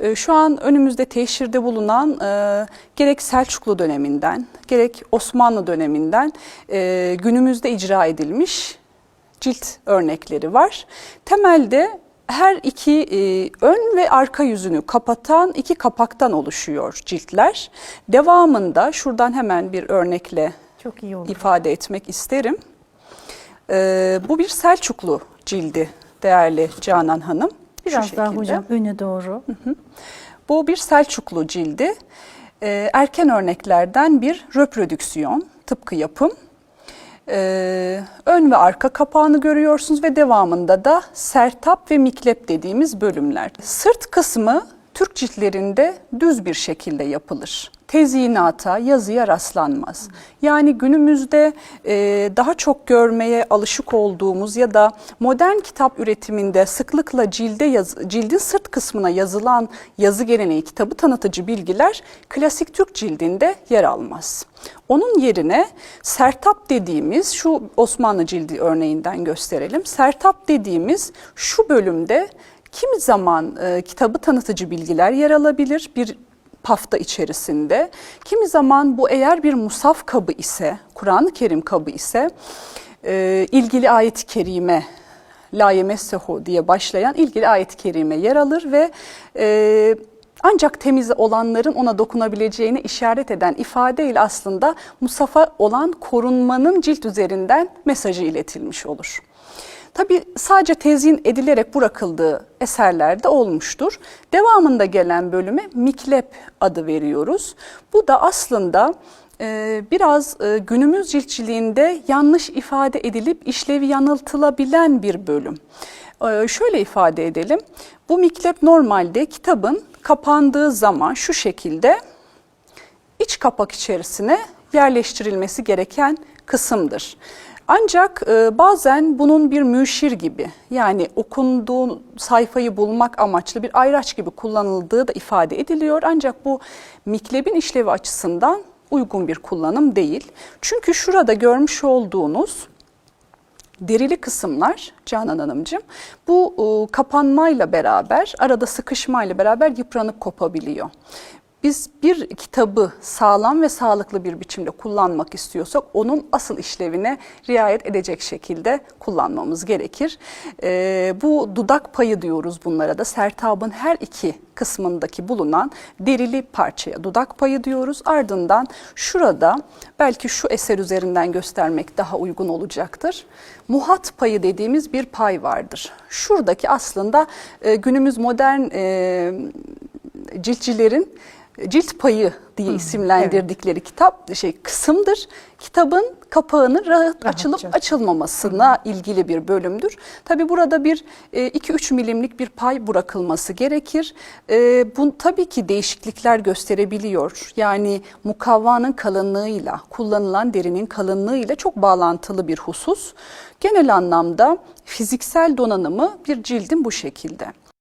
E, Şu an önümüzde teşhirde bulunan e, gerek Selçuklu döneminden gerek Osmanlı döneminden e, günümüzde icra edilmiş cilt örnekleri var. Temelde her iki e, ön ve arka yüzünü kapatan iki kapaktan oluşuyor ciltler. Devamında şuradan hemen bir örnekle Çok iyi olur. ifade etmek isterim. E, bu bir Selçuklu cildi değerli Canan Hanım. Biraz daha hocam öne doğru. Bu bir Selçuklu cildi. Ee, erken örneklerden bir reprodüksiyon, tıpkı yapım. Ee, ön ve arka kapağını görüyorsunuz ve devamında da sertap ve miklep dediğimiz bölümler. Sırt kısmı Türk ciltlerinde düz bir şekilde yapılır. Tezyinata, yazıya rastlanmaz. Yani günümüzde e, daha çok görmeye alışık olduğumuz ya da modern kitap üretiminde sıklıkla cilde yaz, cildin sırt kısmına yazılan yazı geleneği kitabı tanıtıcı bilgiler klasik Türk cildinde yer almaz. Onun yerine sertap dediğimiz şu Osmanlı cildi örneğinden gösterelim. Sertap dediğimiz şu bölümde kimi zaman e, kitabı tanıtıcı bilgiler yer alabilir bir pafta içerisinde. Kimi zaman bu eğer bir musaf kabı ise, Kur'an-ı Kerim kabı ise e, ilgili ayet-i kerime La yemessehu diye başlayan ilgili ayet-i kerime yer alır ve e, ancak temiz olanların ona dokunabileceğini işaret eden ifadeyle aslında musafa olan korunmanın cilt üzerinden mesajı iletilmiş olur. Tabi sadece tezyin edilerek bırakıldığı eserlerde olmuştur. Devamında gelen bölüme miklep adı veriyoruz. Bu da aslında e, biraz e, günümüz ciltçiliğinde yanlış ifade edilip işlevi yanıltılabilen bir bölüm. E, Şöyle ifade edelim. Bu miklep normalde kitabın kapandığı zaman şu şekilde iç kapak içerisine yerleştirilmesi gereken kısımdır. Ancak e, bazen bunun bir müşir gibi yani okunduğu sayfayı bulmak amaçlı bir ayraç gibi kullanıldığı da ifade ediliyor. Ancak bu miklebin işlevi açısından uygun bir kullanım değil. Çünkü şurada görmüş olduğunuz derili kısımlar Canan Hanımcığım bu e, kapanmayla beraber arada sıkışmayla beraber yıpranıp kopabiliyor. Biz bir kitabı sağlam ve sağlıklı bir biçimde kullanmak istiyorsak onun asıl işlevine riayet edecek şekilde kullanmamız gerekir. Ee, bu dudak payı diyoruz bunlara da sertabın her iki kısmındaki bulunan derili parçaya dudak payı diyoruz. Ardından şurada belki şu eser üzerinden göstermek daha uygun olacaktır. Muhat payı dediğimiz bir pay vardır. Şuradaki aslında e, günümüz modern e, ciltçilerin cilt payı diye isimlendirdikleri kitap şey kısımdır. Kitabın kapağının rahat açılıp Rahatça. açılmamasına ilgili bir bölümdür. Tabi burada bir 2-3 milimlik bir pay bırakılması gerekir. E, bu tabii ki değişiklikler gösterebiliyor. Yani mukavvanın kalınlığıyla, kullanılan derinin kalınlığıyla çok bağlantılı bir husus. Genel anlamda fiziksel donanımı bir cildin bu şekilde.